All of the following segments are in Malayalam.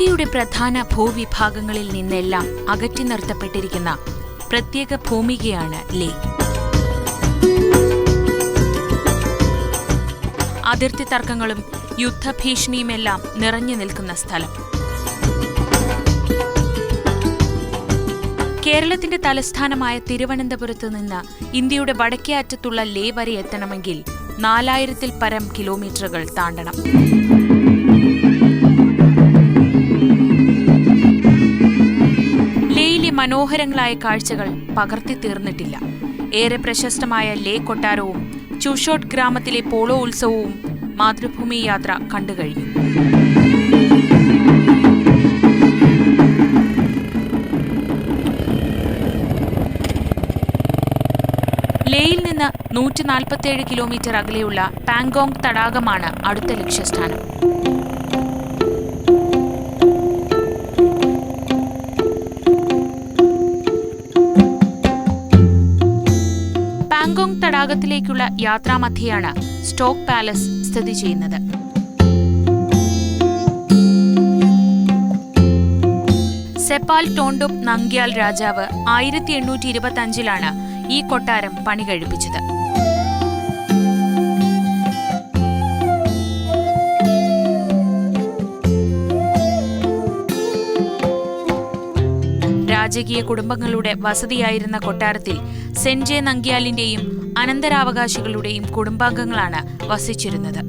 ലോകത്തിലെ പ്രധാന ഭൂവിഭാഗങ്ങളിൽ നിന്നെല്ലാം അകറ്റി നിർത്തപ്പെട്ടിരിക്കുന്ന പ്രത്യേക ഭൂമികയാണ് ലേ അതിർത്തി തർക്കങ്ങളും യുദ്ധഭീഷണിയുമെല്ലാം നിറഞ്ഞു നിൽക്കുന്ന സ്ഥലം. കേരളത്തിന്റെ തലസ്ഥാനമായ തിരുവനന്തപുരത്ത് നിന്ന് ഇന്ത്യയുടെ വടക്കേ അറ്റത്തുള്ള ലേ വരെ എത്തണമെങ്കിൽ നാലായിരത്തിൽ പരം കിലോമീറ്ററുകൾ താണ്ടണം. മനോഹരങ്ങളായ കാഴ്ചകൾ പകർത്തി തീർന്നിട്ടില്ല. ഏറെ പ്രശസ്തമായ ലേ കൊട്ടാരവും ചുഷോട്ട് ഗ്രാമത്തിലെ പോളോ ഉത്സവവും മാതൃഭൂമി യാത്ര കണ്ടുകഴിഞ്ഞു ലേയിൽ നിന്ന് നൂറ്റി നാൽപ്പത്തിയേഴ് കിലോമീറ്റർ അകലെയുള്ള പാങ്കോങ് തടാകമാണ് അടുത്ത ലക്ഷ്യസ്ഥാനം. തടാകത്തിലേക്കുള്ള യാത്രാമധ്യയാണ് സ്റ്റോക്ക് പാലസ് സ്ഥിതി ചെയ്യുന്നത്. സെപ്പാൽ ടോണ്ടും നങ്ക്യാൽ രാജാവ് ആയിരത്തി എണ്ണൂറ്റി ഇരുപത്തി അഞ്ചിലാണ് ഈ കൊട്ടാരം പണി കഴിപ്പിച്ചത്. രാജകീയ കുടുംബങ്ങളുടെ വസതിയായിരുന്ന കൊട്ടാരത്തിൽ സെൻജെ നങ്ക്യാലിന്റെയും അനന്തരാവകാശികളുടെയും കുടുംബാംഗങ്ങളാണ് വസിച്ചിരുന്നത്.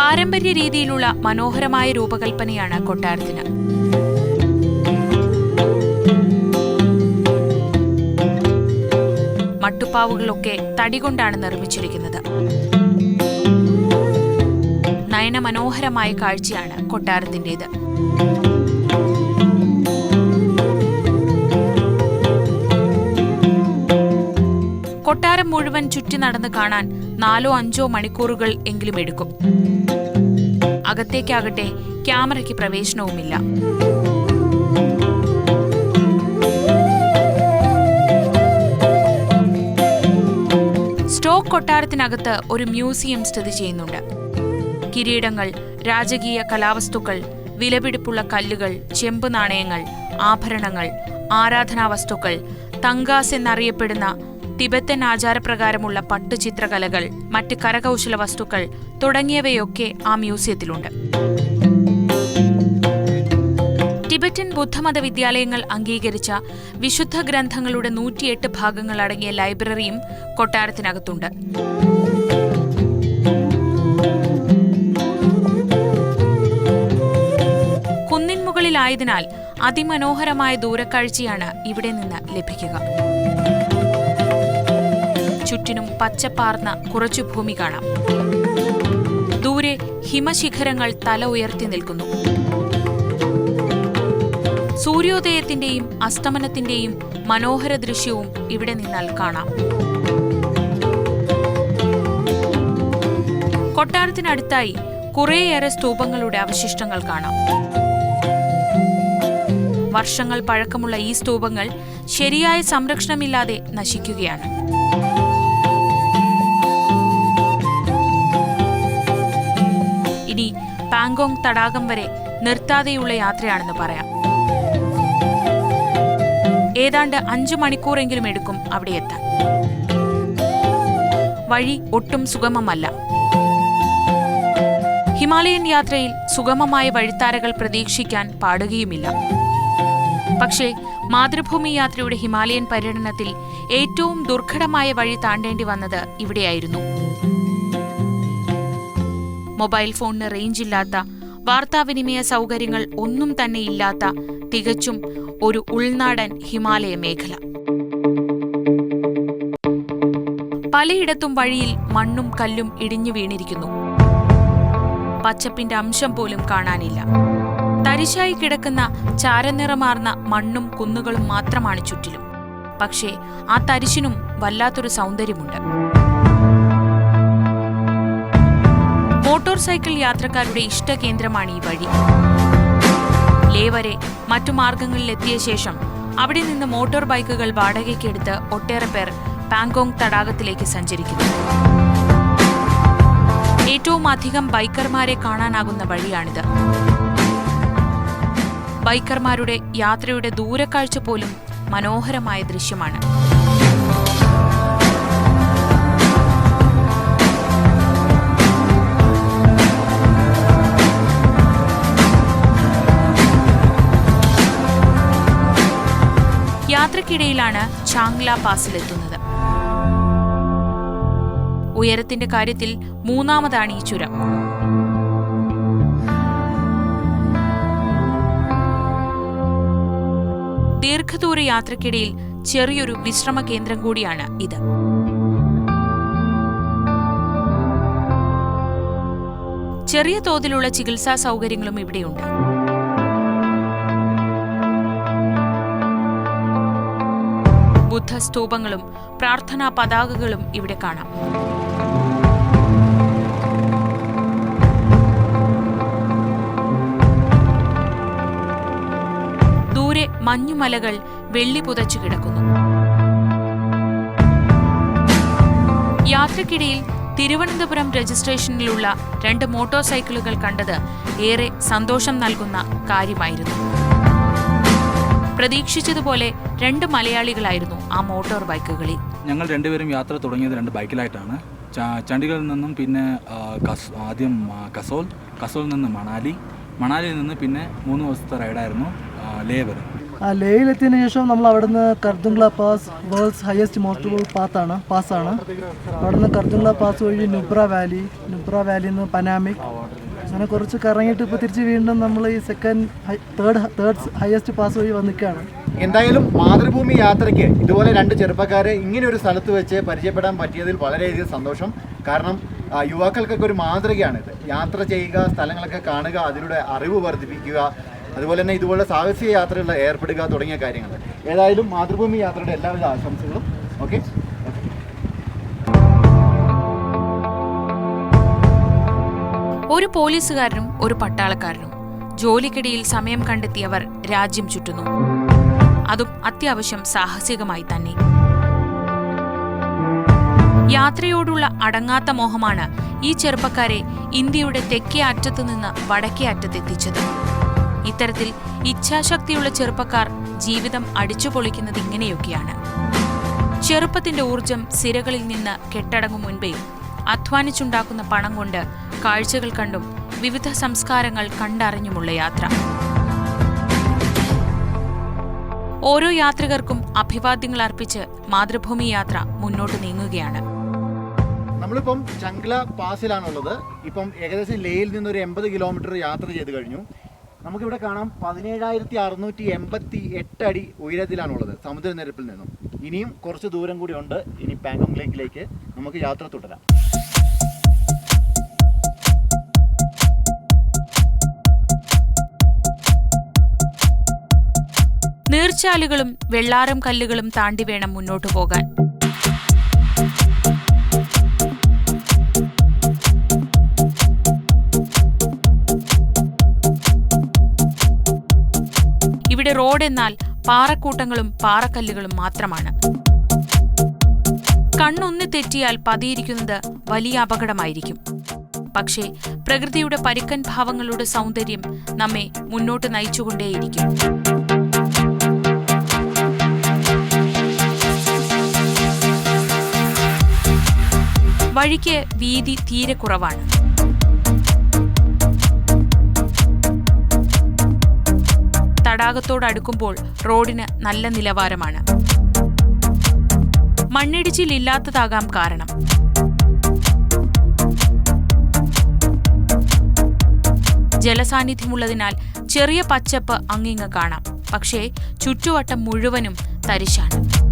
പാരമ്പര്യ രീതിയിലുള്ള മനോഹരമായ രൂപകൽപ്പനയാണ് കൊട്ടാരത്തിന്. മട്ടുപ്പാവുകളൊക്കെ തടി കൊണ്ടാണ് നിർമ്മിച്ചിരിക്കുന്നത്. നയനമനോഹരമായ കാഴ്ചയാണ് കൊട്ടാരത്തിന്റേത്. കൊട്ടാരം മുഴുവൻ ചുറ്റി നടന്ന് കാണാൻ നാലോ അഞ്ചോ മണിക്കൂറുകൾ എങ്കിലും എടുക്കും. അകത്തേക്കാകട്ടെ ക്യാമറയ്ക്ക് പ്രവേശനവുമില്ല. സ്റ്റോക്ക് കൊട്ടാരത്തിനകത്ത് ഒരു മ്യൂസിയം സ്ഥിതി ചെയ്യുന്നുണ്ട്. കിരീടങ്ങൾ രാജകീയ കലാവസ്തുക്കൾ വിലപിടിപ്പുള്ള കല്ലുകൾ ചെമ്പ് നാണയങ്ങൾ ആഭരണങ്ങൾ ആരാധനാ വസ്തുക്കൾ തങ്കാസ് എന്നറിയപ്പെടുന്ന തിബത്തൻ ആചാരപ്രകാരമുള്ള പട്ടുചിത്രകലകൾ മറ്റ് കരകൗശല വസ്തുക്കൾ തുടങ്ങിയവയൊക്കെ ആ മ്യൂസിയത്തിലുണ്ട്. ടിബറ്റൻ ബുദ്ധമത വിദ്യാലയങ്ങൾ അംഗീകരിച്ച വിശുദ്ധ ഗ്രന്ഥങ്ങളുടെ നൂറ്റിയെട്ട് ഭാഗങ്ങൾ അടങ്ങിയ ലൈബ്രറിയും കൊട്ടാരത്തിനകത്തുണ്ട്. മുകളിലായതിനാൽ അതിമനോഹരമായ ദൂരക്കാഴ്ചയാണ് ഇവിടെ നിന്ന് ലഭിക്കുക. ചുറ്റിനും പച്ചപ്പാർന്ന കുറച്ചു ഭൂമി കാണാം. ദൂരെ ഹിമശിഖരങ്ങൾ തല ഉയർത്തി നിൽക്കുന്നു. സൂര്യോദയത്തിന്റെയും അസ്തമനത്തിന്റെയും മനോഹര ദൃശ്യവും ഇവിടെ നിന്നാൽ കാണാം. കൊട്ടാരത്തിനടുത്തായി കുറേയേറെ സ്തൂപങ്ങളുടെ അവശിഷ്ടങ്ങൾ കാണാം. വർഷങ്ങൾ പഴക്കമുള്ള ഈ സ്തൂപങ്ങൾ ശരിയായ സംരക്ഷണമില്ലാതെ നശിക്കുകയാണ്. ഇനി പാങ്കോങ് തടാകം വരെ നിർത്താതെയുള്ള യാത്രയാണെന്ന് പറയാം. ഏതാണ്ട് അഞ്ചു മണിക്കൂറെങ്കിലും എടുക്കും അവിടെ എത്താൻ. വഴി ഒട്ടും സുഗമമല്ല. ഹിമാലയൻ യാത്രയിൽ സുഗമമായ വഴിത്താരകൾ പ്രതീക്ഷിക്കാൻ പാടുകയുമില്ല. പക്ഷേ മാതൃഭൂമി യാത്രയുടെ ഹിമാലയൻ പര്യടനത്തിൽ ഏറ്റവും ദുർഘടമായ വഴി താണ്ടേണ്ടി വന്നത് ഇവിടെയായിരുന്നു. മൊബൈൽ ഫോണിന് റേഞ്ച് ഇല്ലാത്ത വാർത്താവിനിമയ സൗകര്യങ്ങൾ ഒന്നും തന്നെ ഇല്ലാത്ത തികച്ചും ഒരു ഉൾനാടൻ ഹിമാലയ മേഖല. പലയിടത്തും വഴിയിൽ മണ്ണും കല്ലും ഇടിഞ്ഞു വീണിരിക്കുന്നു. പച്ചപ്പിന്റെ അംശം പോലും കാണാനില്ല. തരിശായി കിടക്കുന്ന ചാരനിറമാർന്ന മണ്ണും കുന്നുകളും മാത്രമാണ് ചുറ്റിലും. പക്ഷേ ആ തരിശിനും വല്ലാത്തൊരു സൗന്ദര്യമുണ്ട്. മോട്ടോർ സൈക്കിൾ യാത്രക്കാരുടെ ഇഷ്ടകേന്ദ്രമാണ് ഈ വഴി. ലേ മറ്റു മറ്റു മാർഗങ്ങളിലെത്തിയ ശേഷം അവിടെ നിന്ന് മോട്ടോർ ബൈക്കുകൾ വാടകയ്ക്കെടുത്ത് ഒട്ടേറെ പേർ പാങ്കോങ് തടാകത്തിലേക്ക് സഞ്ചരിക്കുന്നു. ഏറ്റവും അധികം ബൈക്കർമാരെ കാണാനാകുന്ന വഴിയാണിത്. ബൈക്കർമാരുടെ യാത്രയുടെ ദൂരക്കാഴ്ച പോലും മനോഹരമായ ദൃശ്യമാണ്. യാത്രക്കിടയിലാണ് ചാങ്ല പാസിലെത്തുന്നത്. ഉയരത്തിന്റെ കാര്യത്തിൽ മൂന്നാമതാണ് ഈ ചുരം. ദീർഘദൂര യാത്രക്കിടയിൽ ചെറിയൊരു വിശ്രമ കേന്ദ്രം കൂടിയാണ് ഇത്. ചെറിയ തോതിലുള്ള ചികിത്സാ സൗകര്യങ്ങളും ഇവിടെയുണ്ട്. ബുദ്ധസ്തൂപങ്ങളും പ്രാർത്ഥനാ പതാകകളും ഇവിടെ കാണാം. മഞ്ഞുമലകൾ വെള്ളി പുതച്ചു കിടക്കുന്നു. യാത്രക്കിടയിൽ തിരുവനന്തപുരം രജിസ്ട്രേഷനിലുള്ള രണ്ട് മോട്ടോർ സൈക്കിളുകൾ കണ്ടത് ഏറെ സന്തോഷം നൽകുന്ന കാര്യമായിരുന്നു. പ്രതീക്ഷിച്ചതുപോലെ രണ്ട് മലയാളികളായിരുന്നു ആ മോട്ടോർ ബൈക്കുകളിൽ. ഞങ്ങൾ രണ്ടുപേരും യാത്ര തുടങ്ങിയത് രണ്ട് ബൈക്കിലായിട്ടാണ്. ചണ്ഡിഗഡിൽ നിന്നും പിന്നെ ആദ്യം കസോൽ കസോൽ നിന്ന് മണാലി. മണാലിയിൽ നിന്ന് പിന്നെ മൂന്ന് ദിവസത്തെ റൈഡായിരുന്നു ലേബർ ലേയിലെത്തിയതിനു ശേഷം നമ്മൾ അവിടുന്ന് Khardungla pass world's highest motor പാത്താണ് പാസ്സാണ്. അവിടുന്ന് കർദുംഗ്ല പാസ് വഴി നുബ്ര വാലി നുബ്ര വാലിയിൽ നിന്ന് പനാമിക്. അങ്ങനെ കുറച്ച് കറങ്ങിയിട്ട് ഇപ്പോൾ തിരിച്ച് വീണ്ടും നമ്മൾ ഈ second third third highest pass വഴി വന്നിക്കുകയാണ് എന്തായാലും മാതൃഭൂമി യാത്രയ്ക്ക് ഇതുപോലെ രണ്ട് ചെറുപ്പക്കാരെ ഇങ്ങനെ ഒരു സ്ഥലത്ത് വെച്ച് പരിചയപ്പെടാൻ പറ്റിയതിൽ വളരെയധികം സന്തോഷം. കാരണം യുവാക്കൾക്കൊക്കെ ഒരു മാതൃകയാണിത്. യാത്ര ചെയ്യുക സ്ഥലങ്ങളൊക്കെ കാണുക അതിലൂടെ അറിവ് വർദ്ധിപ്പിക്കുക അതുപോലെ തന്നെ ഇതുപോലെ സാഹസിക യാത്രകളിൽ ഏർപ്പെടുക തുടങ്ങിയ കാര്യങ്ങൾ. ഏതായാലും മാതൃഭൂമി യാത്രയുടെ എല്ലാവിധ ആശംസകളും. ഓക്കെ ഒരു പോലീസുകാരനും ഒരു പട്ടാളക്കാരനും ജോലിക്കിടയിൽ സമയം കണ്ടെത്തിയവർ രാജ്യം ചുറ്റുന്നു. അതും അത്യാവശ്യം സാഹസികമായി തന്നെ. യാത്രയോടുള്ള അടങ്ങാത്ത മോഹമാണ് ഈ ചെറുപ്പക്കാരെ ഇന്ത്യയുടെ തെക്കേ അറ്റത്തുനിന്ന് വടക്കേ അറ്റത്തെത്തിച്ചത്. ഇത്തരത്തിൽ ഇച്ഛാശക്തിയുള്ള ചെറുപ്പക്കാർ ജീവിതം അടിച്ചുപൊളിക്കുന്നത് ഇങ്ങനെയൊക്കെയാണ്. ചെറുപ്പത്തിന്റെ ഊർജം സിരകളിൽ നിന്ന് കെട്ടടങ്ങും മുൻപേ അധ്വാനിച്ചുണ്ടാക്കുന്ന പണം കൊണ്ട് കാഴ്ചകൾ കണ്ടും വിവിധ സംസ്കാരങ്ങൾ കണ്ടറിഞ്ഞുമുള്ള യാത്ര. ഓരോ യാത്രികർക്കും അഭിവാദ്യങ്ങൾ അർപ്പിച്ച് മാതൃഭൂമി യാത്ര മുന്നോട്ട് നീങ്ങുകയാണ്. നമ്മളിപ്പം ചങ്ക്ല പാസിലാണുള്ളത്. ഇപ്പം ഏകദേശം ലേയിൽ നിന്ന് ഒരു എൺപത് കിലോമീറ്റർ യാത്ര ചെയ്ത് കഴിഞ്ഞു. നമുക്കിവിടെ കാണാം പതിനേഴായിരത്തി അറുന്നൂറ്റി എൺപത്തി എട്ട് അടി ഉയരത്തിലാണുള്ളത് സമുദ്രനിരപ്പിൽ നിന്നും. ഇനിയും കുറച്ച് ദൂരം കൂടി ഉണ്ട്. ഇനി പാങ്കോങ് ലേക്കിലേക്ക് നമുക്ക് യാത്ര തുടരാം. നീർച്ചാലുകളും വെള്ളാരം കല്ലുകളും താണ്ടി വേണം മുന്നോട്ടു പോകാൻ. ഇവിടെ റോഡ് എന്നാൽ പാറക്കൂട്ടങ്ങളും പാറക്കല്ലുകളും മാത്രമാണ്. കണ്ണൊന്ന് തെറ്റിയാൽ പതിയിരിക്കുന്നത് വലിയ അപകടമായിരിക്കും. പക്ഷേ പ്രകൃതിയുടെ പരുക്കൻ ഭാവങ്ങളുടെ സൗന്ദര്യം നമ്മെ മുന്നോട്ട് നയിച്ചുകൊണ്ടേയിരിക്കും. വഴിക്ക് വീതി തീരെ കുറവാണ്. തടാകത്തോടടുക്കുമ്പോൾ റോഡിന് നല്ല നിലവാരമാണ്. മണ്ണിടിച്ചിൽ ഇല്ലാത്തതാകാം കാരണം. ജലസാന്നിധ്യമുള്ളതിനാൽ ചെറിയ പച്ചപ്പ് അങ്ങിങ്ങ് കാണാം. പക്ഷേ ചുറ്റുവട്ടം മുഴുവനും തരിശാണ്.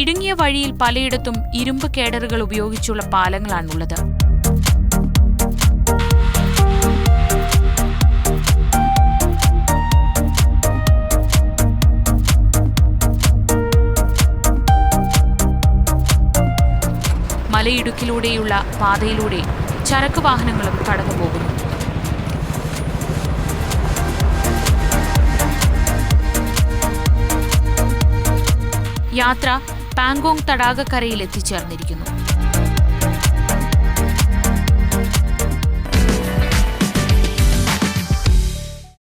ഇടുങ്ങിയ വഴിയിൽ പലയിടത്തും ഇരുമ്പ് കേഡറുകൾ ഉപയോഗിച്ചുള്ള പാലങ്ങളാണുള്ളത്. മലയിടുക്കിലൂടെയുള്ള പാതയിലൂടെ ചരക്ക് വാഹനങ്ങളും കടന്നുപോകുന്നു. യാത്ര പാങ്കോങ് തടാകക്കരയിൽ എത്തിച്ചേർന്നിരിക്കുന്നു